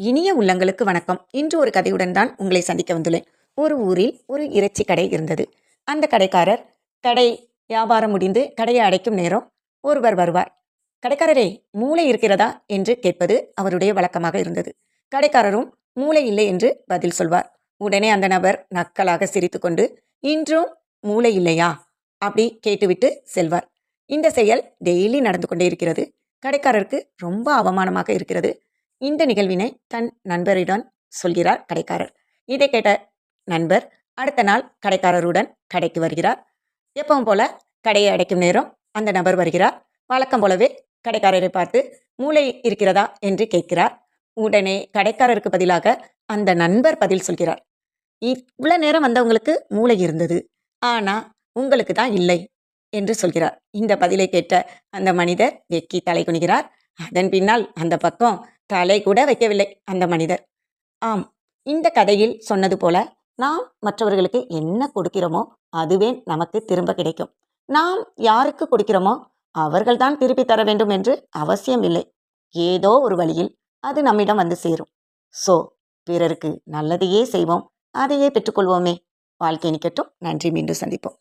இனிய உள்ளங்களுக்கு வணக்கம். இன்று ஒரு கதையுடன் தான் உங்களை சந்திக்க வந்துள்ளேன். ஒரு ஊரில் ஒரு இறைச்சி கடை இருந்தது. அந்த கடைக்காரர் கடை வியாபாரம் முடிந்து கடையை அடைக்கும் நேரம் ஒருவர் வருவார். கடைக்காரரே மூளை இருக்கிறதா? என்று கேட்பது அவருடைய வழக்கமாக இருந்தது. கடைக்காரரும் மூளை இல்லை என்று பதில் சொல்வார். உடனே அந்த நபர் நக்கலாக சிரித்துக்கொண்டு இன்றும் மூளை இல்லையா? அப்படி கேட்டுவிட்டு செல்வார். இந்த செயல் டெய்லி நடந்து கொண்டே இருக்கிறது. கடைக்காரருக்கு ரொம்ப அவமானமாக இருக்கிறது. இந்த நிகழ்வினை தன் நண்பரிடம் சொல்கிறார் கடைக்காரர். இதை கேட்ட நண்பர் அடுத்த நாள் கடைக்காரருடன் கடைக்கு வருகிறார். எப்பவும் போல கடையை அடைக்கும் நேரம் அந்த நபர் வருகிறார். வழக்கம் போலவே கடைக்காரரை பார்த்து மூளை இருக்கிறதா? என்று கேட்கிறார். உடனே கடைக்காரருக்கு பதிலாக அந்த நண்பர் பதில் சொல்கிறார். இவ்வளோ நேரம் வந்தவங்களுக்கு மூளை இருந்தது ஆனால் உங்களுக்கு தான் இல்லை என்று சொல்கிறார். இந்த பதிலை கேட்ட அந்த மனிதர் வெக்கி தலை குனிகிறார். அதன் பின்னால் அந்த பக்கம் தலை கூட வைக்கவில்லை அந்த மனிதர். ஆம் இந்த கதையில் சொன்னது போல நாம் மற்றவர்களுக்கு என்ன கொடுக்கிறோமோ அதுவே நமக்கு திரும்ப கிடைக்கும். நாம் யாருக்கு கொடுக்கிறோமோ அவர்கள்தான் திருப்பி தர வேண்டும் என்று அவசியம் இல்லை. ஏதோ ஒரு வழியில் அது நம்மிடம் வந்து சேரும். சோ பிறருக்கு நல்லதையே செய்வோம் அதையே பெற்றுக்கொள்வோமே. வாழ்க்கை நிக்கட்டும். நன்றி மீண்டும் சந்திப்போம்.